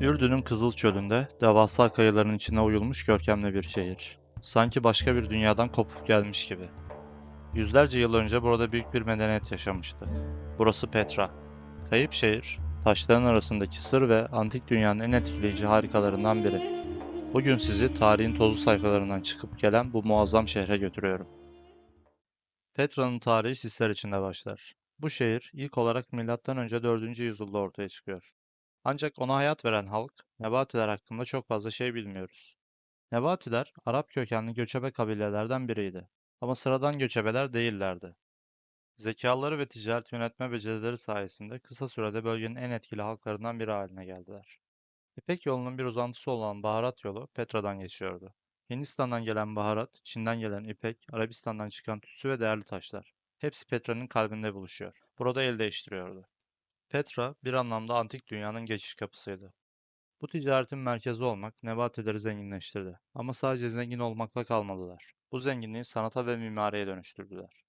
Ürdün'ün Kızıl Çölü'nde devasa kayaların içine oyulmuş görkemli bir şehir. Sanki başka bir dünyadan kopup gelmiş gibi. Yüzlerce yıl önce burada büyük bir medeniyet yaşamıştı. Burası Petra. Kayıp şehir, taşların arasındaki sır ve antik dünyanın en etkileyici harikalarından biri. Bugün sizi tarihin tozlu sayfalarından çıkıp gelen bu muazzam şehre götürüyorum. Petra'nın tarihi Sisler içinde başlar. Bu şehir ilk olarak M.Ö. 4. yüzyılda ortaya çıkıyor. Ancak ona hayat veren halk, Nebatiler hakkında çok fazla şey bilmiyoruz. Nebatiler, Arap kökenli göçebe kabilelerden biriydi. Ama sıradan göçebeler değillerdi. Zekaları ve ticaret yönetme becerileri sayesinde kısa sürede bölgenin en etkili halklarından biri haline geldiler. İpek yolunun bir uzantısı olan baharat yolu Petra'dan geçiyordu. Hindistan'dan gelen baharat, Çin'den gelen ipek, Arabistan'dan çıkan tütsü ve değerli taşlar. Hepsi Petra'nın kalbinde buluşuyor. Burada el değiştiriyordu. Petra bir anlamda antik dünyanın geçiş kapısıydı. Bu ticaretin merkezi olmak Nebatileri zenginleştirdi. Ama sadece zengin olmakla kalmadılar. Bu zenginliği sanata ve mimariye dönüştürdüler.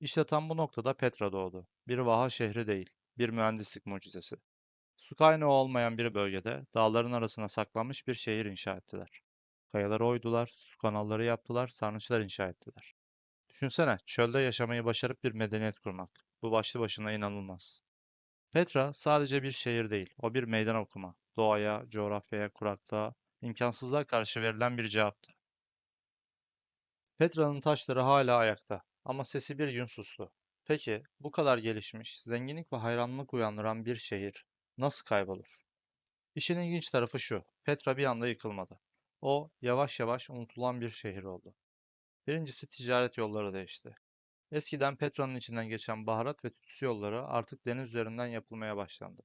İşte tam bu noktada Petra doğdu. Bir vaha şehri değil, bir mühendislik mucizesi. Su kaynağı olmayan bir bölgede dağların arasına saklanmış bir şehir inşa ettiler. Kayaları oydular, su kanalları yaptılar, sarnıçlar inşa ettiler. Düşünsene, çölde yaşamayı başarıp bir medeniyet kurmak. Bu başlı başına inanılmaz. Petra sadece bir şehir değil, o bir meydan okuma. Doğaya, coğrafyaya, kuraklığa, imkansızlığa karşı verilen bir cevaptı. Petra'nın taşları hala ayakta ama sesi bir gün sustu. Peki, bu kadar gelişmiş, zenginlik ve hayranlık uyandıran bir şehir nasıl kaybolur? İşin ilginç tarafı şu, Petra bir anda yıkılmadı. O, yavaş yavaş unutulan bir şehir oldu. Birincisi ticaret yolları değişti. Eskiden Petra'nın içinden geçen baharat ve tütsü yolları artık deniz üzerinden yapılmaya başlandı.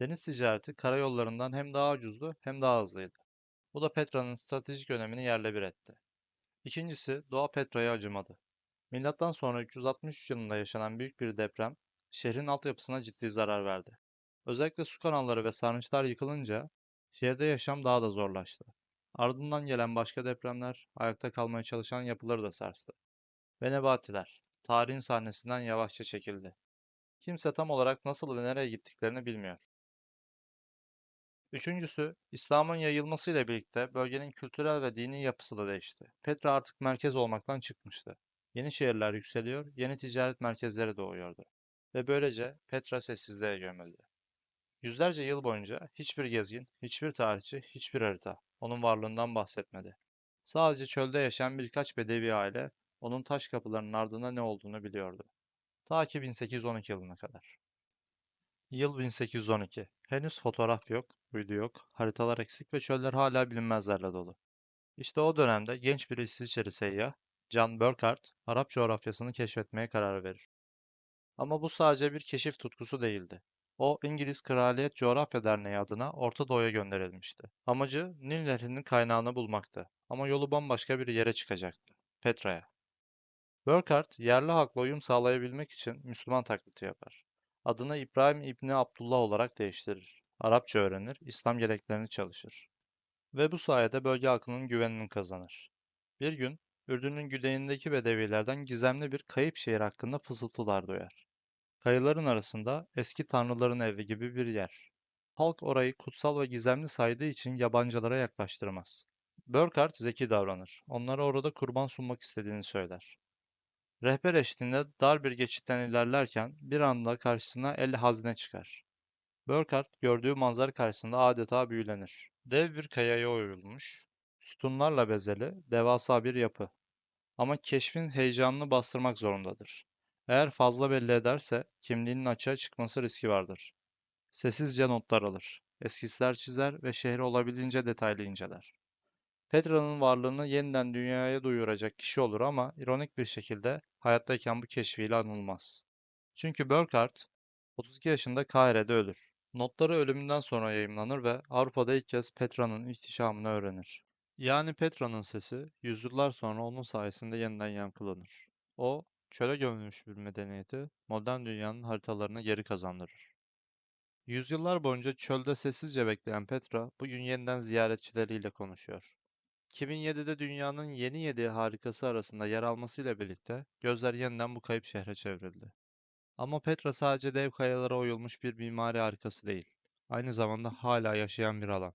Deniz ticareti karayollarından hem daha ucuzdu hem daha hızlıydı. Bu da Petra'nın stratejik önemini yerle bir etti. İkincisi, doğa Petra'ya acımadı. Milattan sonra 363 yılında yaşanan büyük bir deprem şehrin altyapısına ciddi zarar verdi. Özellikle su kanalları ve sarnıçlar yıkılınca şehirde yaşam daha da zorlaştı. Ardından gelen başka depremler ayakta kalmaya çalışan yapıları da sarstı. Ve Nebatiler tarihin sahnesinden yavaşça çekildi. Kimse tam olarak nasıl ve nereye gittiklerini bilmiyor. Üçüncüsü, İslam'ın yayılmasıyla birlikte bölgenin kültürel ve dini yapısı da değişti. Petra artık merkez olmaktan çıkmıştı. Yeni şehirler yükseliyor, yeni ticaret merkezleri doğuyordu. Ve böylece Petra sessizliğe gömüldü. Yüzlerce yıl boyunca hiçbir gezgin, hiçbir tarihçi, hiçbir harita onun varlığından bahsetmedi. Sadece çölde yaşayan birkaç bedevi aile onun taş kapılarının ardında ne olduğunu biliyordu. Ta ki 1812 yılına kadar. Yıl 1812. Henüz fotoğraf yok, uydu yok, haritalar eksik ve çöller hala bilinmezlerle dolu. İşte o dönemde genç bir İsviçreli seyyah, John Burckhardt, Arap coğrafyasını keşfetmeye karar verir. Ama bu sadece bir keşif tutkusu değildi. O, İngiliz Kraliyet Coğrafya Derneği adına Orta Doğu'ya gönderilmişti. Amacı Nil Nehri'nin kaynağını bulmaktı. Ama yolu bambaşka bir yere çıkacaktı. Petra'ya. Burckhardt, yerli halkla uyum sağlayabilmek için Müslüman taklidi yapar. Adını İbrahim İbni Abdullah olarak değiştirir. Arapça öğrenir, İslam gereklerini çalışır. Ve bu sayede bölge halkının güvenini kazanır. Bir gün, Ürdün'ün güneyindeki bedevilerden gizemli bir kayıp şehir hakkında fısıltılar duyar. Kayaların arasında eski tanrıların evi gibi bir yer. Halk orayı kutsal ve gizemli saydığı için yabancılara yaklaştırmaz. Burckhardt zeki davranır. Onlara orada kurban sunmak istediğini söyler. Rehber eşliğinde dar bir geçitten ilerlerken bir anda karşısına el hazine çıkar. Burckhardt gördüğü manzara karşısında adeta büyülenir. Dev bir kayaya oyulmuş, sütunlarla bezeli, devasa bir yapı. Ama keşfin heyecanını bastırmak zorundadır. Eğer fazla belli ederse kimliğinin açığa çıkması riski vardır. Sessizce notlar alır, eskizler çizer ve şehri olabildiğince detaylı inceler. Petra'nın varlığını yeniden dünyaya duyuracak kişi olur ama ironik bir şekilde hayattayken bu keşfiyle anılmaz. Çünkü Burckhardt 32 yaşında Kahire'de ölür. Notları ölümünden sonra yayımlanır ve Avrupa'da ilk kez Petra'nın ihtişamını öğrenir. Yani Petra'nın sesi yüzyıllar sonra onun sayesinde yeniden yankılanır. O, çöle gömülmüş bir medeniyeti modern dünyanın haritalarına geri kazandırır. Yüzyıllar boyunca çölde sessizce bekleyen Petra bugün yeniden ziyaretçileriyle konuşuyor. 2007'de dünyanın yeni yedi harikası arasında yer almasıyla birlikte gözler yeniden bu kayıp şehre çevrildi. Ama Petra sadece dev kayalara oyulmuş bir mimari harikası değil. aynı zamanda hala yaşayan bir alan.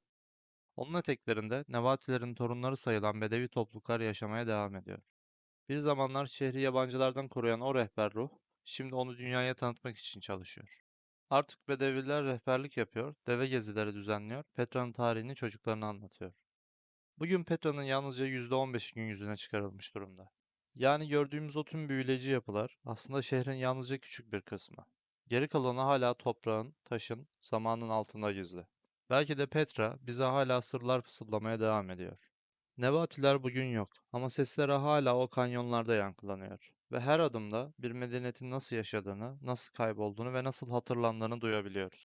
Onun eteklerinde Nebatilerin torunları sayılan Bedevi topluluklar yaşamaya devam ediyor. Bir zamanlar şehri yabancılardan koruyan o rehber ruh, şimdi onu dünyaya tanıtmak için çalışıyor. Artık Bedeviler rehberlik yapıyor, deve gezileri düzenliyor, Petra'nın tarihini çocuklarına anlatıyor. Bugün Petra'nın yalnızca %15'i gün yüzüne çıkarılmış durumda. Yani gördüğümüz o tüm büyüleyici yapılar aslında şehrin yalnızca küçük bir kısmı. Geri kalanı hala toprağın, taşın, zamanın altında gizli. Belki de Petra bize hala sırlar fısıldamaya devam ediyor. Nebatiler bugün yok ama sesleri hala o kanyonlarda yankılanıyor. Ve her adımda bir medeniyetin nasıl yaşadığını, nasıl kaybolduğunu ve nasıl hatırlandığını duyabiliyoruz.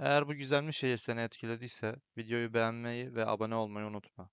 Eğer bu gizemli şehir seni etkilediyse videoyu beğenmeyi ve abone olmayı unutma.